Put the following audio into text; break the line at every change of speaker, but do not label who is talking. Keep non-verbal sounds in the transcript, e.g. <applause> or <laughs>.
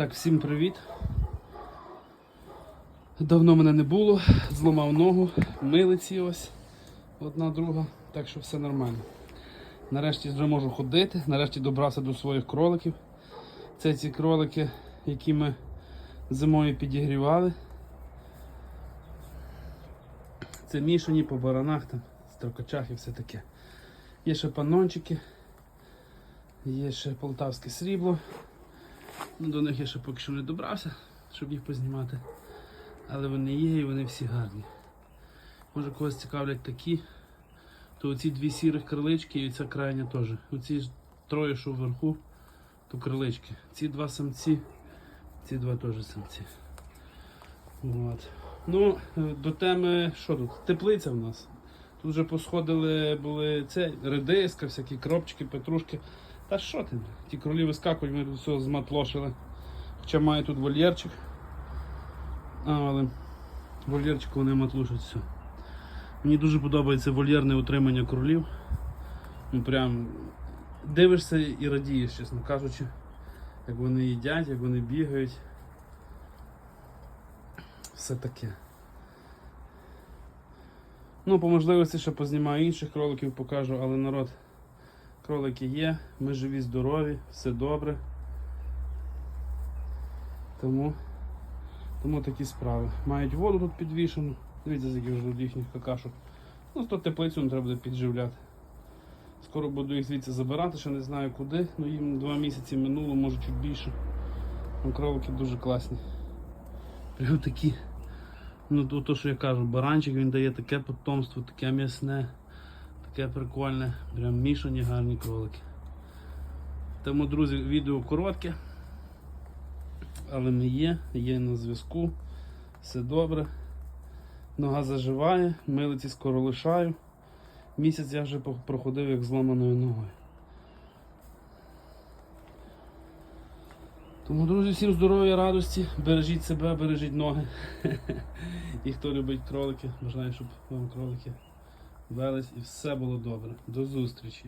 Так, всім привіт. Давно мене не було, зламав ногу, милиці ось одна друга, так що все нормально. Нарешті вже можу ходити, нарешті добрався до своїх кроликів. Це ці кролики, які ми зимою підігрівали. Це мішані по баранах, там, строкачах і все таке. Є ще панончики, є ще полтавське срібло. Ну, до них я ще поки що не добрався, щоб їх познімати. Але вони є і вони всі гарні. Може когось цікавлять такі, то оці дві сірих крилички і ця крайня теж. Оці троє, що вверху, то крилички. Ці два самці, ці два теж самці. От. Ну, е, до теми, що тут? Теплиця в нас. Тут вже посходили були це, редиска, всякі кропчики, петрушки. Та що ти? Ті кролі вискакують, ми тут все зматлошили. Хоча має тут вольєрчик. Але вольєрчик вони матлушать все. Мені дуже подобається вольєрне утримання кролів. Ну прям дивишся і радієш, чесно кажучи, як вони їдять, як вони бігають. Все таке. Ну, по можливості ще познімаю інших кроликів, покажу, але народ, кролики є, ми живі, здорові, все добре. Тому, тому такі справи. Мають воду тут підвішену. Дивіться, скільки вже тут їхніх какашок. Ну, то теплицю треба буде підживляти. Скоро буду їх звідси забирати, ще не знаю куди. Ну їм два місяці минуло, може чуть більше. Ну, кролики дуже класні. Прям такі. Ну, то, що я кажу, баранчик він дає таке потомство, таке м'ясне, таке прикольне. Прям мішані гарні кролики. Тому, друзі, відео коротке. Але ми є, є на зв'язку. Все добре. Нога заживає, милиці скоро лишаю. Місяць я вже проходив як зламаною ногою. Тому, друзі, всім здоров'я, радості, бережіть себе, бережіть ноги. <laughs> І хто любить кролики, бажаю, щоб вам кролики велись і все було добре. До зустрічі!